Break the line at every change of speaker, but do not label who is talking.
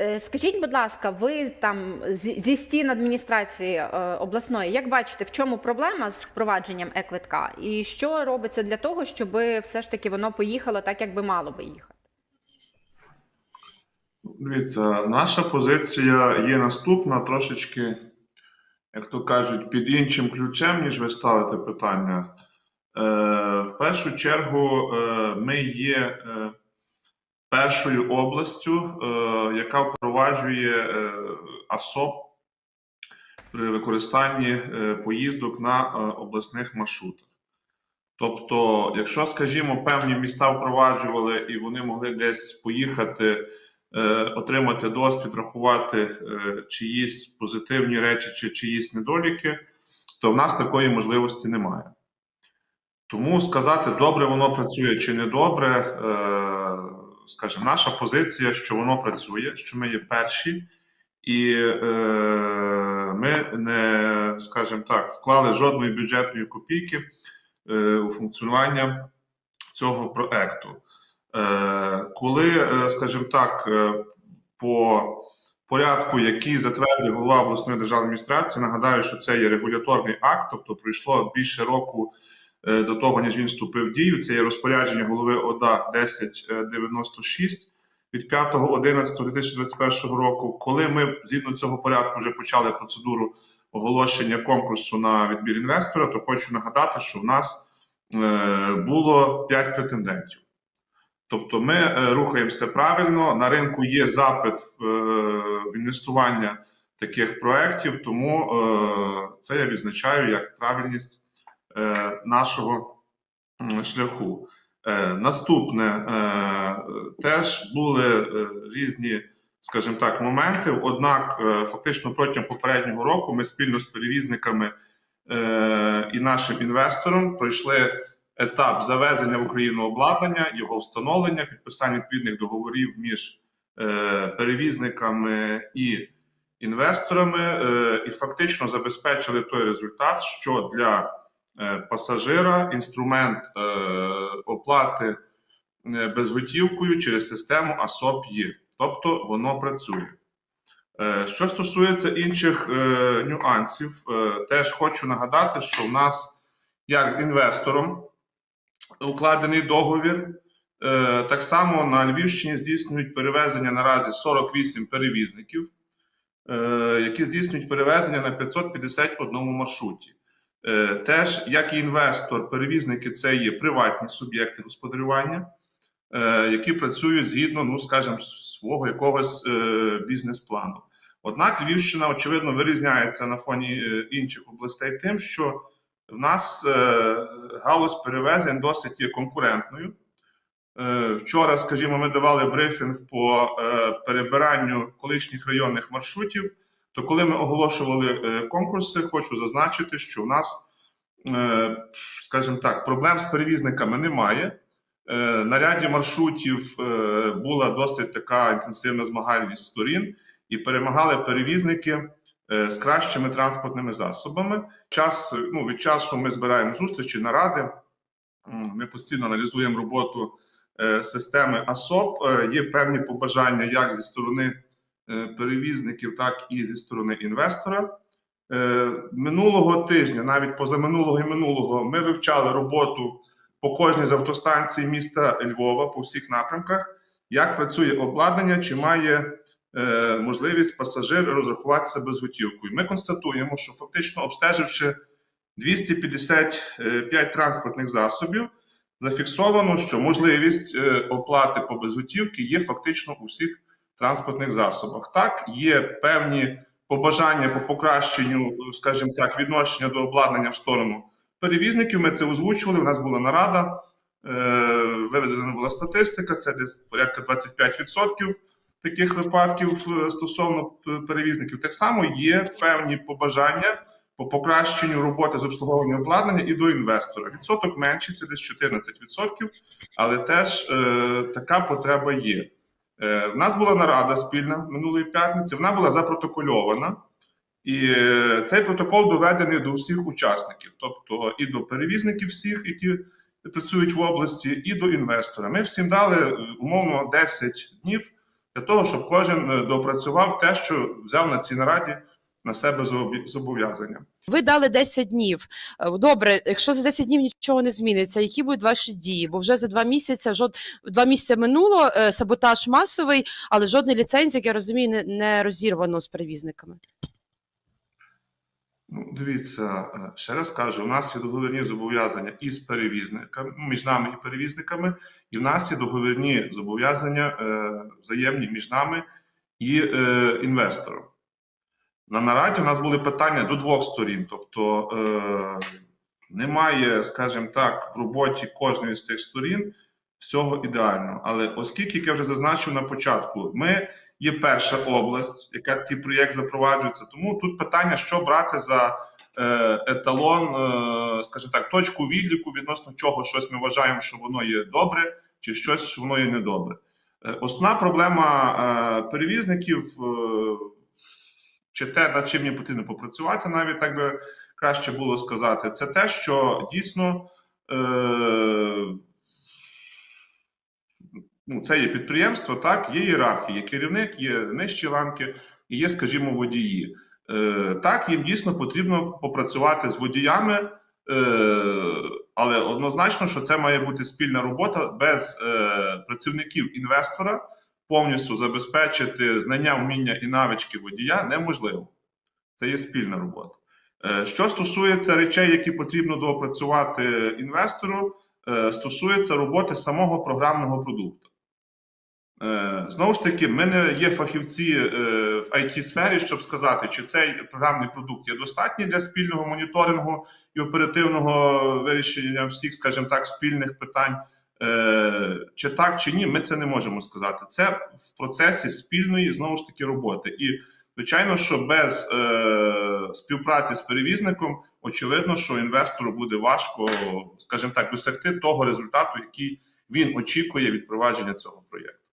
Е, Скажіть, будь ласка, ви там зі стін адміністрації е, обласної, як бачите, в чому проблема з впровадженням е-квитка? І що робиться для того, щоб все ж таки воно поїхало так, як би мало би їхати?
Дивіться, наша позиція є наступна, трошечки, як то кажуть, під іншим ключем, ніж ви ставите питання. Е, в першу чергу, е, ми є першою областю, е, яка впроваджує е, АСОП при використанні е, поїздок на обласних маршрутах. Тобто, якщо, скажімо, певні міста впроваджували і вони могли десь поїхати отримати досвід, рахувати чиїсь позитивні речі чи чиїсь недоліки, то в нас такої можливості немає. Тому сказати, добре воно працює чи не добре, скажімо, наша позиція, що воно працює, що ми є перші, і е, ми не, скажімо так, вклали жодної бюджетної копійки е, у функціонування цього проекту. Е, коли, е, скажімо так, е, по порядку, який затвердив голова обласної державної адміністрації, нагадаю, що це є регуляторний акт, тобто пройшло більше року до того, ніж він вступив в дію. Це є розпорядження голови ОДА 1096 від 5.11.2021 року. Коли ми згідно цього порядку вже почали процедуру оголошення конкурсу на відбір інвестора, то хочу нагадати, що в нас е, було 5 претендентів. Тобто ми е, рухаємося правильно. На ринку є запит е, в інвестування таких проєктів, тому е, це я відзначаю як правильність е, нашого шляху. Е, Наступне е, теж були е, різні, скажімо так, моменти. Однак, е, фактично протягом попереднього року ми спільно з перевізниками е, і нашим інвестором пройшли етап завезення в Україну обладнання, його встановлення, підписання відповідних договорів між е, перевізниками і інвесторами, е, і фактично забезпечили той результат, що для е, пасажира інструмент е, оплати е, безготівкою через систему АСОП є, тобто воно працює. Е, Що стосується інших е, нюансів, е, теж хочу нагадати, що в нас, як з інвестором, укладений договір. Е, Так само на Львівщині здійснюють перевезення наразі 48 перевізників, е, які здійснюють перевезення на 551 маршруті. Е, Теж, як і інвестор, перевізники це є приватні суб'єкти господарювання, е, які працюють згідно, ну скажімо, свого якогось е, бізнес-плану. Однак Львівщина, очевидно, вирізняється на фоні інших областей тим, що в нас галузь перевезень досить є конкурентною. Вчора, скажімо, ми давали брифінг по перебиранню колишніх районних маршрутів. То коли ми оголошували е, конкурси, хочу зазначити, що в нас, е, скажімо так, проблем з перевізниками немає. Е, на ряді маршрутів була досить така інтенсивна змагальність сторін, і перемагали перевізники з кращими транспортними засобами. Час ну, від часу ми збираємо зустрічі, наради. Ми постійно аналізуємо роботу системи АСОП. Є певні побажання як зі сторони перевізників, так і зі сторони інвестора. Е, Минулого тижня, навіть позаминулого і минулого, ми вивчали роботу по кожній з автостанцій міста Львова по всіх напрямках, як працює обладнання, чи має е, можливість пасажир розрахуватися безготівкою. Ми констатуємо, що фактично обстеживши 255 транспортних засобів, зафіксовано, що можливість е, оплати по безготівці є фактично у всіх транспортних засобах. Так, є певні побажання по покращенню, скажімо так, відношення до обладнання в сторону перевізників. Ми це озвучували. У нас була нарада, е, виведена була статистика. Це десь порядка 25% таких випадків е, стосовно перевізників. Так само є певні побажання по покращенню роботи з обслуговування обладнання і до інвестора. Відсоток менший, це десь 14%, але теж е, така потреба є. Е, в нас була нарада спільна минулої п'ятниці. Вона була запротокольована, і е, цей протокол доведений до всіх учасників, тобто і до перевізників всіх, які працюють в області, і до інвестора. Ми всім дали е, умовно 10 днів для того, щоб кожен допрацював те, що взяв на цій нараді на себе зобов'язання.
Ви дали 10 днів. Е, Добре, якщо за 10 днів нічого не зміниться, які будуть ваші дії? Бо вже за два місяці жод... два місяці минуло, е, саботаж масовий, але жодної ліцензії, як я розумію, не, не розірвано з перевізниками.
Ну, дивіться, е, ще раз кажу, у нас є договірні зобов'язання із перевізниками, ну, між нами і перевізниками, і в нас є договірні зобов'язання е, взаємні між нами і е, інвестором. На нараді у нас були питання до двох сторін, тобто е, немає, скажімо так, в роботі кожної з цих сторін всього ідеального. Але оскільки, як я вже зазначив на початку, ми є перша область, яка такий проєкт запроваджується. Тому тут питання, що брати за е, еталон, е, скажімо так, точку відліку відносно чого щось ми вважаємо, що воно є добре, чи щось, що воно є недобре. Е, Основна проблема е, перевізників, е, чи те, над чим їм потрібно попрацювати, навіть так би краще було сказати, це те, що дійсно. Е, ну, це є підприємство, так, є ієрархія, є керівник, є нижчі ланки і є, скажімо, водії. Е, так, їм дійсно потрібно попрацювати з водіями, е, але однозначно, що це має бути спільна робота без е, працівників інвестора. Повністю забезпечити знання, вміння і навички водія неможливо. Це є спільна робота. Е, Що стосується речей, які потрібно доопрацювати інвестору, е, стосується роботи самого програмного продукту. Е, Знову ж таки, ми не є фахівці в it сфері щоб сказати, чи цей програмний продукт є достатній для спільного моніторингу і оперативного вирішення всіх, скажімо так, спільних питань. Е, Чи так, чи ні, ми це не можемо сказати. Це в процесі спільної знову ж таки роботи. І звичайно, що без е, співпраці з перевізником, очевидно, що інвестору буде важко, скажімо так, досягти того результату, який він очікує від провадження цього проєкту.